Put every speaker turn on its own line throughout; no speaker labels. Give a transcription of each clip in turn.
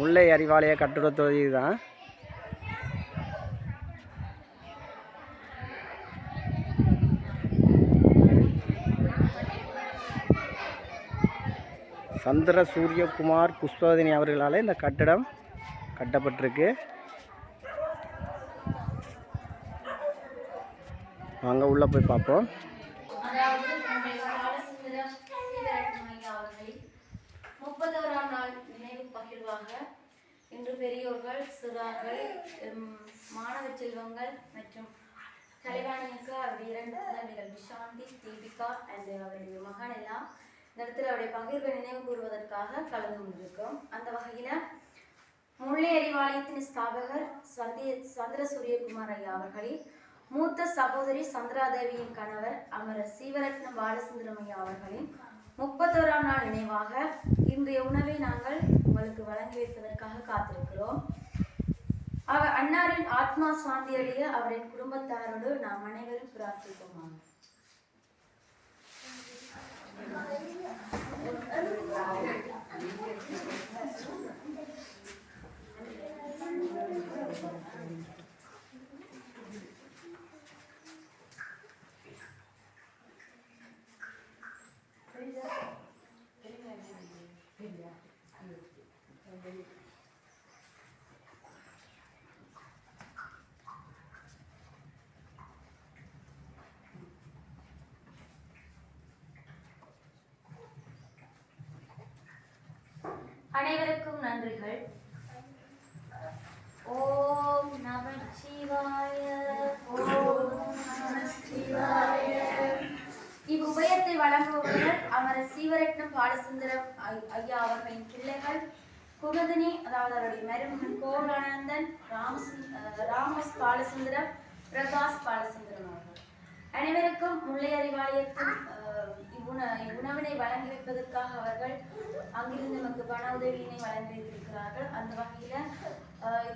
முல்லை அறிவாலய கட்டுரை தொகுதி தான் சந்திர சூரியகுமார் புஷ்பவதினி அவர்களால் இந்த கட்டடம் கட்டப்பட்டிருக்கு. வாங்க உள்ளே போய் பார்ப்போம்
அதாவது நம்முடைய பாலசுந்தரம் சீவரட்னமையா அவர்களின் முப்பத்தோராம் நாள் நினைவு பகிர்வாக. இன்று பெரியோர்கள் சிறார்கள் மாணவ செல்வங்கள் மற்றும் கலைவாணிக்கு அவருடைய இரண்டு தலைவிகள் விஷாந்தி தீபிகா அண்ட் அவருடைய மகன் எல்லாம். இந்த இடத்துல அவருடைய பகிர்வை நினைவு கூறுவதற்காக கலந்து கொண்டிருக்கோம் அந்த வகையில் முல்லை அறிவாலயத்தின் ஸ்தாபகர் சந்திய சந்திர சூரியகுமார் ஐயா அவர்களின் மூத்த சகோதரி சந்திராதேவியின் கணவர் அமரர் சீவரத்னம் பாலசுந்தரம் ஐயா அவர்களின் முப்பத்தோராம் நாள் நினைவாக இன்றைய உணவை நாங்கள் உங்களுக்கு வழங்கி வைப்பதற்காக காத்திருக்கிறோம். அவர் அன்னாரின் ஆத்மா சாந்தியடைய அவரின் குடும்பத்தாரோடு நாம் அனைவரும் பிரார்த்திப்போமாக. அனைவருக்கும் நன்றிகள். ஓம் நமச்சிவாய. ஓம் நமச்சிவாய இவ்வுபயத்தை வழங்குபவர்கள் அமர சீவரட்னம் பாலசுந்தரம் ஐயா அவர்களின் பிள்ளைகள். குமுதினி அதாவது அவருடைய மருமகன் கோலானந்தன் ராமஸ் ராமஸ் பாலசுந்தரம் பிரகாஷ் பாலசுந்தரம் அவர்கள். அனைவருக்கும் முல்லை அறிவாலயத்தின் இவ்வுண இவ்வுணவினை வழங்கி வைப்பதற்காக அவர்கள் அங்கிருந்து நமக்கு பண உதவியினை வழங்கியிருக்கிறார்கள். அந்த வகையில்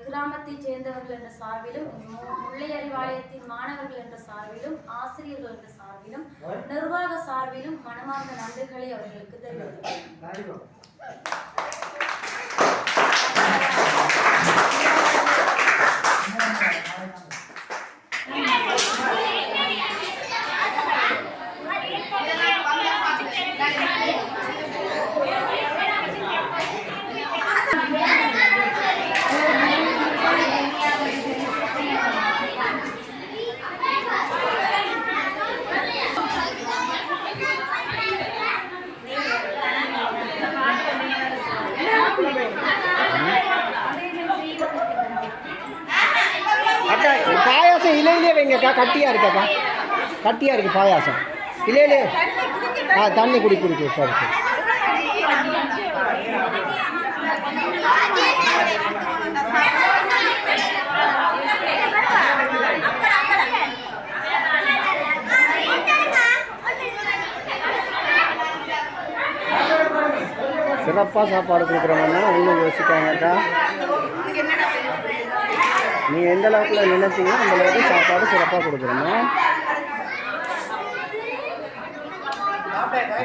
கிராமத்தைச் சேர்ந்தவர்கள் என்ற சார்பிலும் மு- முல்லை அறிவாலயத்தின் மாணவர்கள் என்ற சார்பிலும் ஆசிரியர்கள் என்ற சார்பிலும் நிர்வாக சார்பிலும் மனமார்ந்த நன்றிகளை அவர்களுக்கு தெரிவிக்கிறேன்
அக்கா பாயாசம் இருக்கா? கட்டியா கட்டியாக இருக்காக்கா கட்டியாக இருக்குது பாயாசம் இலையிலே ஆ தண்ணி குடி குடிக்கு சார் சிறப்பாக சாப்பாடு கொடுக்குறோம்னா இன்னும் யோசிக்காங்கக்கா நீ எந்த அளவுக்குள்ள நினைச்சீங்களோ அந்த அளவுக்கு சாப்பாடு சிறப்பாக கொடுக்குறோமா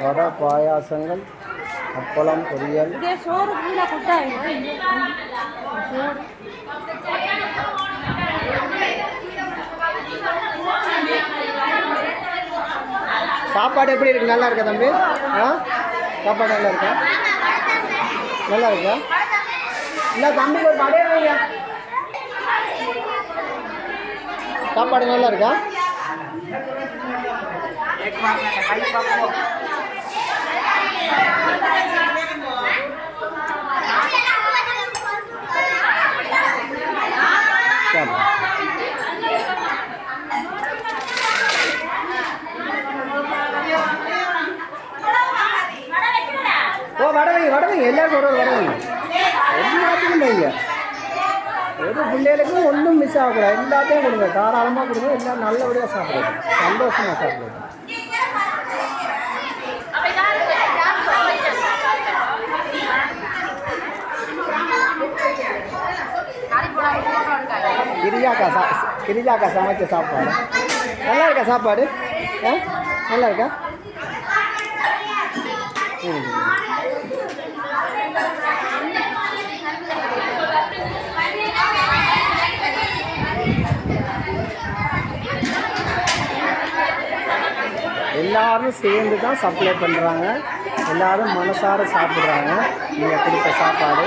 வடை பாயாசங்கள் அப்பளம் பொரியல். சாப்பாடு எப்படி இருக்கு? நல்லா இருக்கா தம்பி? ஆ? சாப்பாடு நல்லா இருக்கா? நல்லா இருக்கா? இல்லை தம்பிக்கு ஒரு படையே வைங்க சாப்பாடு நல்லா இருக்கா ஓ வடை. வைங்க வடை வைங்க எல்லாருக்கும் ஒரு ஒரு வடை வைங்க எல்லாத்துக்கும் வைங்க ஒரு பிள்ளைகளுக்கும் ஒன்றும் மிஸ் ஆகக்கூடாது. எல்லாத்தையும் கொடுங்க. தாராளமாக கொடுங்க. எல்லாம் நல்லபடியாக சாப்பிடுங்க. சந்தோஷமாக சாப்பிடுங்க. கிரிஜாக்கா சா கிரிஜாக்கா சமைச்ச சாப்பாடு. நல்லா இருக்கா சாப்பாடு? ஆ? நல்லா இருக்கா? ம். எல்லாரும் சேர்ந்து தான் சப்ளை பண்ணுறாங்க எல்லாரும் மனசார சாப்பிட்றாங்க. நீங்கள் கொடுத்த சாப்பாடு.